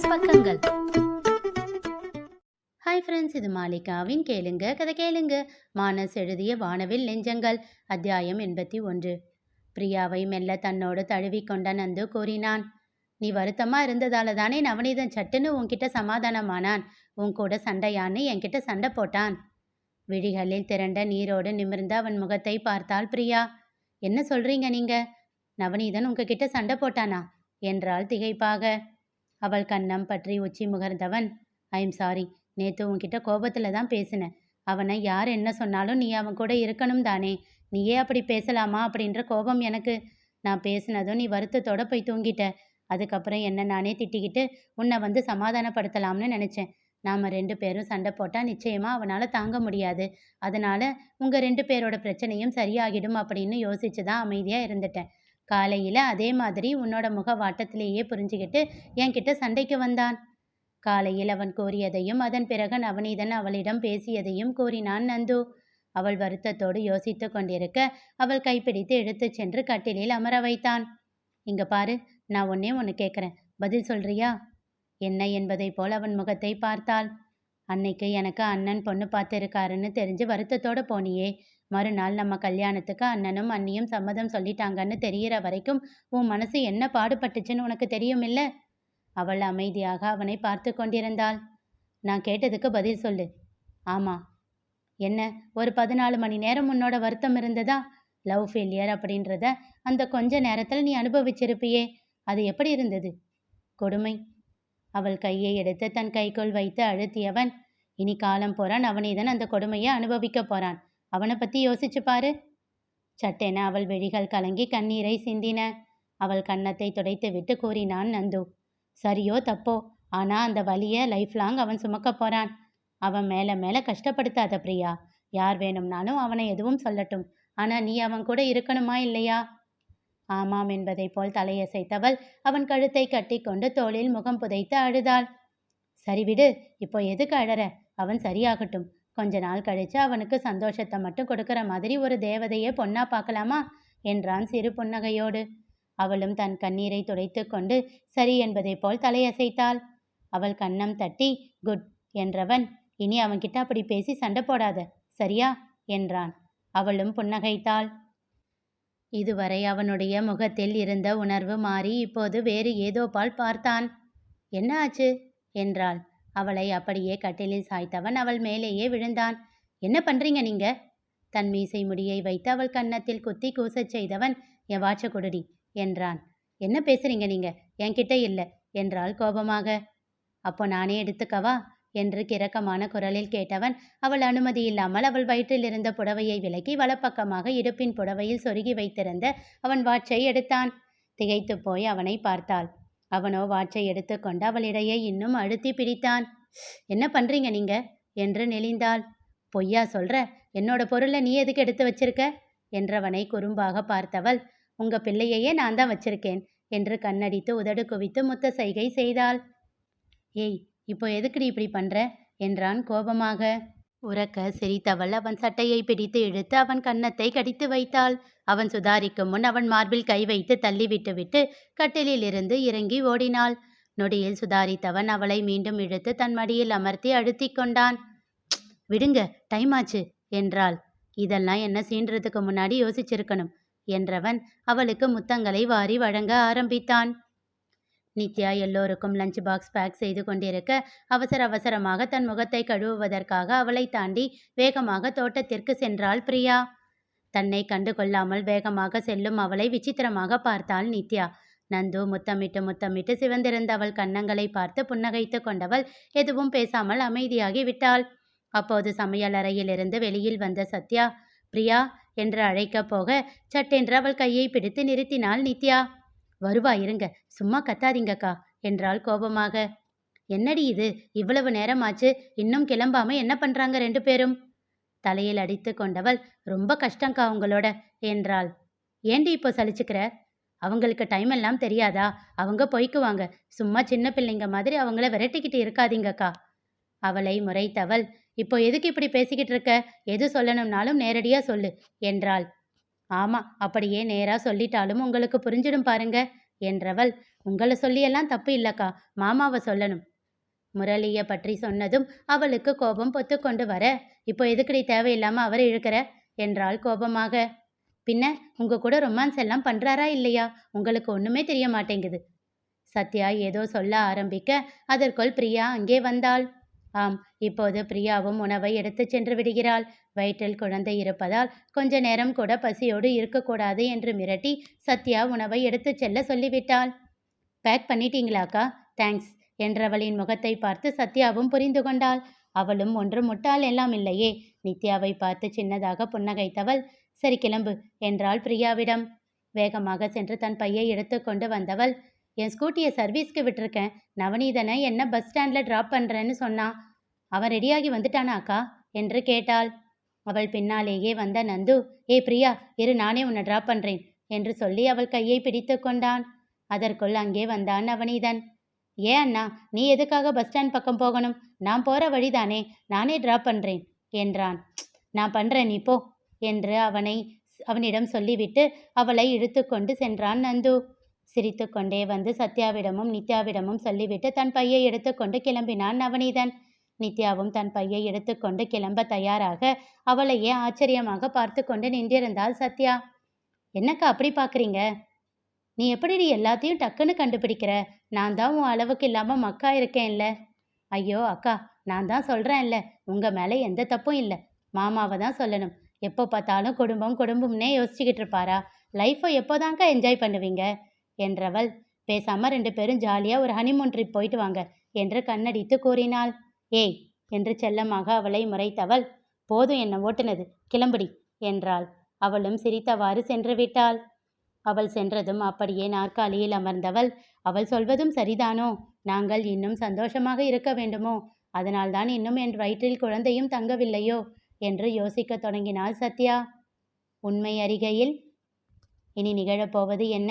Romance பக்கங்கள். Hi friends இது மாலிகாவின் கேளுங்க கதை கேளுங்க. மானஸ் எழுதிய வானவில் நெஞ்சங்கள் அத்தியாயம் எண்பத்தி ஒன்று. பிரியாவை மெல்ல தன்னோடு தழுவிக்கொண்ட நந்து கூறினான் நீ வருத்தமா இருந்ததால தானே நவநீதன் சட்டுன்னு உன்கிட்ட சமாதானமானான். உன் கூட சண்டையான்னு என்கிட்ட சண்டை போட்டான். விழிகளில் திரண்ட நீரோடு நிமிர்ந்த அவன் முகத்தை பார்த்தாள் பிரியா என்ன சொல்றீங்க நீங்க? நவநீதன் உங்ககிட்ட சண்டை போட்டானா? என்றாள் திகைப்பாக. அவள் கண்ணம் பற்றி உச்சி முகர்ந்தவன் ஐம் சாரி நேத்து உன்கிட்ட கோபத்துல தான் பேசினேன். அவனை யார் என்ன சொன்னாலும் நீ அவன் கூட இருக்கணும் தானே. நீயே அப்படி பேசலாமா? அப்படின்ற கோபம் எனக்கு. நான் பேசினதும் நீ வருத்தத்தோட போய் தூங்கிட்ட. அதுக்கப்புறம் என்ன நானே திட்டிக்கிட்டு உன்னை வந்து சமாதானப்படுத்தலாம்னு நினச்சேன். நாம் ரெண்டு பேரும் சண்டை போட்டால் நிச்சயமாக அவனால் தாங்க முடியாது. அதனால் உங்கள் ரெண்டு பேரோட பிரச்சனையும் சரியாகிடும் அப்படின்னு யோசிச்சு தான் அமைதியாக இருந்துட்டேன். காலையில் அதே மாதிரி உன்னோட முக வாட்டத்திலேயே புரிஞ்சுக்கிட்டு என்கிட்ட சண்டைக்கு வந்தான்? காலையில் அவன் கூறியதையும் அதன் பிறகு நவநீதன் அவளிடம் பேசியதையும் கூறினான் நந்து. அவள் வருத்தத்தோடு யோசித்து கொண்டிருக்க அவள் கைப்பிடித்து இழுத்துச் சென்று கட்டிலில் அமர வைத்தான். இங்க பாரு நான் ஒன்னே ஒன்று கேட்குறேன் பதில் சொல்றியா? என்ன என்பதைப் போல் அவன் முகத்தை பார்த்தாள். அன்னைக்கு எனக்கு அண்ணன் பொண்ணு பார்த்துருக்காருன்னு தெரிஞ்சு வருத்தத்தோட போனியே. மறுநாள் நம்ம கல்யாணத்துக்கு அண்ணனும் அண்ணியும் சம்மதம் சொல்லிட்டாங்கன்னு தெரியிற வரைக்கும் உன் மனசு என்ன பாடுபட்டுச்சுன்னு உனக்கு தெரியுமில்ல? அவள் அமைதியாக அவனை பார்த்து கொண்டிருந்தாள். நான் கேட்டதுக்கு பதில் சொல்லு. ஆமா. என்ன ஒரு பதினாலு மணி நேரம் உன்னோட வருத்தம் இருந்ததா? லவ் ஃபெயிலியர் அப்படின்றத அந்த கொஞ்ச நேரத்தில் நீ அனுபவிச்சிருப்பியே. அது எப்படி இருந்தது? கொடுமை. அவள் கையை எடுத்து தன் கைக்குள் வைத்து அழுத்தியவன் இனி காலம் போறான் அவனிதான் அந்த கொடுமையை அனுபவிக்க போறான். அவனை பத்தி யோசிச்சு பாரு. சட்டென அவள் விழிகள் கலங்கி கண்ணீரை சிந்தின. அவள் கன்னத்தை துடைத்து விட்டு கூறினான் நந்து சரியோ தப்போ ஆனா அந்த வலிய லைஃப் லாங் அவன் சுமக்க போறான். அவன் மேல மேல கஷ்டப்படுத்தாத பிரியா. யார் வேணும்னாலும் அவனை எதுவும் சொல்லட்டும். ஆனா நீ அவன் கூட இருக்கணுமா இல்லையா? ஆமாம் என்பதைப் போல் தலையசைத்தவள் அவன் கழுத்தை கட்டிக்கொண்டு தோளில் முகம் புதைத்து அழுதாள். சரி விடு இப்போ எதுக்கு அழற? அவன் சரியாகட்டும். கொஞ்ச நாள் கழிச்சு அவனுக்கு சந்தோஷத்தை மட்டும் கொடுக்கிற மாதிரி ஒரு தேவதையை பொண்ணா பார்க்கலாமா? என்றான் சிறு புன்னகையோடு. அவளும் தன் கண்ணீரை துடைத்து கொண்டு சரி என்பதைப் போல் தலையசைத்தாள். அவள் கன்னம் தட்டி குட் என்றவன் இனி அவன்கிட்ட அப்படி பேசி சண்டை போடாத சரியா? என்றான். அவளும் புன்னகைத்தாள். இதுவரை அவனுடைய முகத்தில் இருந்த உணர்வு மாறி இப்போது வேறு ஏதோ பால் பார்த்தான். என்ன ஆச்சு? என்றாள். அவளை அப்படியே கட்டிலில் சாய்த்தவன் அவள் மேலேயே விழுந்தான். என்ன பண்றீங்க நீங்க? தன் மீசை முடியை வைத்து அவள் கன்னத்தில் குத்தி கூசச் செய்தவன் என் வாட்ச குடுடி என்றான். என்ன பேசுறீங்க நீங்க? என்கிட்ட இல்லை என்றாள் கோபமாக. அப்போ நானே எடுத்துக்கவா? என்று கிறக்கமான குரலில் கேட்டவன் அவள் அனுமதி இல்லாமல் அவள் வயிற்றில் இருந்த புடவையை விலக்கி வலப்பக்கமாக இடுப்பின் புடவையில் சொருகி வைத்திருந்த அவன் வாட்சை எடுத்தான். திகைத்து போய் அவனை பார்த்தாள். அவனோ வாட்சை எடுத்துக்கொண்டு அவள் இன்னும் அழுத்தி பிடித்தான். என்ன பண்றீங்க நீங்க? என்று நெளிந்தாள். பொய்யா சொல்ற? என்னோட பொருளை நீ எதுக்கு எடுத்து வச்சிருக்க? என்றவனை குறும்பாக பார்த்தவள் உங்க பிள்ளையையே நான் தான் வச்சிருக்கேன் என்று கண்ணடித்து உதடு குவித்து முத்த சைகை செய்தாள். ஏய் இப்போ எதுக்குடி இப்படி பண்ற? என்றான் கோபமாக. உறக்க சிரித்தவள் அவன் சட்டையை பிடித்து இழுத்து அவன் கன்னத்தை கடித்து வைத்தாள். அவன் சுதாரிக்கும் முன் அவன் மார்பில் கை வைத்து தள்ளிவிட்டு விட்டு கட்டிலில் இருந்து இறங்கி ஓடினாள். நொடியில் சுதாரித்தவன் அவளை மீண்டும் இழுத்து தன் மடியில் அமர்த்தி அழுத்தி கொண்டான். விடுங்க டைம் ஆச்சு என்றாள். இதெல்லாம் என்ன சீன்றதுக்கு முன்னாடி யோசிச்சிருக்கணும் என்றவன் அவளுக்கு முத்தங்களை வாரி வழங்க ஆரம்பித்தான். நித்யா எல்லோருக்கும் லஞ்ச் பாக்ஸ் பேக் செய்து கொண்டிருக்க அவசர அவசரமாக தன் முகத்தை கழுவுவதற்காக அவளை தாண்டி வேகமாக தோட்டத்திற்கு சென்றாள் பிரியா. தன்னை கண்டு கொள்ளாமல் வேகமாக செல்லும் அவளை விசித்திரமாக பார்த்தாள் நித்யா. நந்து முத்தமிட்டு முத்தமிட்டு சிவந்திருந்த அவள் கன்னங்களை பார்த்து புன்னகைத்து கொண்டவள் எதுவும் பேசாமல் அமைதியாகி விட்டாள். அப்போது சமையலறையிலிருந்து வெளியில் வந்த சத்யா பிரியா என்று அழைக்கப் போக சட்டென்று அவள் கையை பிடித்து நிறுத்தினாள் நித்யா. வருவா இருங்க. சும்மா கத்தாதீங்கக்கா என்றாள் கோபமாக. என்னடி இது? இவ்வளவு நேரமாச்சு இன்னும் கிளம்பாம என்ன பண்றாங்க ரெண்டு பேரும்? தலையில் அடித்து கொண்டவள் ரொம்ப கஷ்டங்க்கா உங்களோட என்றாள். ஏண்டி இப்போ சலிச்சுக்கிற? அவங்களுக்கு டைம் எல்லாம் தெரியாதா? அவங்க பொய்க்குவாங்க. சும்மா சின்ன பிள்ளைங்க மாதிரி அவங்கள விரட்டிக்கிட்டு இருக்காதீங்கக்கா. அவளை முறைத்தவள் இப்போ எதுக்கு இப்படி பேசிக்கிட்டு இருக்க? எது சொல்லணும்னாலும் நேரடியாக சொல்லு என்றாள். ஆமா அப்படியே நேரா சொல்லிட்டாலும் உங்களுக்கு புரிஞ்சிடும் பாருங்க. என்றவள் உங்களை சொல்லியெல்லாம் தப்பு இல்லக்கா மாமாவை சொல்லணும். முரளியை பற்றி சொன்னதும் அவளுக்கு கோபம் பொத்துக்கொண்டு வர இப்போ எதுக்குடி தேவையில்லாம அவர் இழுக்கிற? என்றாள் கோபமாக. பின்ன உங்க கூட ரொமான்ஸ் எல்லாம் பண்றாரா இல்லையா? உங்களுக்கு ஒண்ணுமே தெரிய மாட்டேங்குது. சத்யா ஏதோ சொல்ல ஆரம்பிக்க அதற்குள் பிரியா அங்கே வந்தாள். ஆம் இப்போது பிரியாவும் உணவை எடுத்துச் சென்று விடுகிறாள். வயிற்றில் குழந்தை இருப்பதால் கொஞ்ச நேரம் கூட பசியோடு இருக்கக்கூடாது என்று மிரட்டி சத்யா உணவை எடுத்துச் செல்ல சொல்லிவிட்டாள். பேக் பண்ணிட்டீங்களாக்கா? தேங்க்ஸ் என்றவளின் முகத்தை பார்த்து சத்யாவும் புரிந்து கொண்டாள். அவளும் ஒன்று முட்டாள் எல்லாம் இல்லையே. நித்யாவை பார்த்து சின்னதாக புன்னகைத்தவள். சரி கிளம்பு என்றாள் பிரியாவிடம். வேகமாக சென்று தன் பையை எடுத்துக்கொண்டு வந்தவள். என் ஸ்கூட்டியை சர்வீஸ்க்கு விட்டுருக்கேன். நவநீதனை என்ன பஸ் ஸ்டாண்டில் ட்ராப் பண்ணுறேன்னு சொன்னான் அவன் ரெடியாகி வந்துட்டானா அக்கா? என்று கேட்டாள். அவள் பின்னாலேயே வந்த நந்து ஏ பிரியா இரு நானே உன்னை ட்ராப் பண்ணுறேன் என்று சொல்லி அவள் கையை பிடித்து கொண்டான். அதற்குள் அங்கே வந்தான் நவநீதன். ஏன் அண்ணா நீ எதுக்காக பஸ் ஸ்டாண்ட் பக்கம் போகணும்? நான் போகிற வழிதானே நானே ட்ராப் பண்ணுறேன் என்றான். நான் பண்ணுறேன் நீ போ என்று அவனை அவனிடம் சொல்லிவிட்டு அவளை இழுத்து கொண்டு சென்றான் நந்து. சிரித்துக்கொண்டே வந்து சத்யாவிடமும் நித்யாவிடமும் சொல்லிவிட்டு தன் பையை எடுத்துக்கொண்டு கிளம்பினான் நவநீதன். நித்யாவும் தன் பையை எடுத்துக்கொண்டு கிளம்ப தயாராக அவளையே ஆச்சரியமாக பார்த்து கொண்டு நின்றிருந்தாள் சத்யா. என்னக்கா அப்படி பார்க்குறீங்க? நீ எப்படி நீ எல்லாத்தையும் டக்குன்னு கண்டுபிடிக்கிற? நான் தான் உன் அளவுக்கு இல்லாமல் மக்கா இருக்கேன்ல. ஐயோ அக்கா நான் தான் சொல்கிறேன்ல உங்கள் மேலே எந்த தப்பும் இல்லை. மாமாவை தான் சொல்லணும். எப்போ பார்த்தாலும் குடும்பம் குடும்பம்னே யோசிச்சுக்கிட்டு இருப்பாரா? லைஃப்பை எப்போதாங்க்கா என்ஜாய் பண்ணுவீங்க? என்றவள். பேசாம ரெண்டு பேரும் ஜாலியா ஒரு ஹனிமூன் ட்ரிப் போயிட்டு வாங்க என்று கண்ணடித்து கூறினாள். ஏய் என்று செல்லமாக அவளை முறைத்தவள். போதும் என்ன ஓட்டுனது கிளம்புடி என்றாள். அவளும் சிரித்தவாறு சென்று விட்டாள். அவள் சென்றதும் அப்படியே நாற்காலியில் அமர்ந்தவள். அவள் சொல்வதும் சரிதானோ? நாங்கள் இன்னும் சந்தோஷமாக இருக்க வேண்டுமோ? அதனால்தான் இன்னும் என் வயிற்றில் குழந்தையும் தங்கவில்லையோ? என்று யோசிக்கத் தொடங்கினாள் சத்யா. உண்மை அறிகையில் இனி நிகழப்போவது என்ன?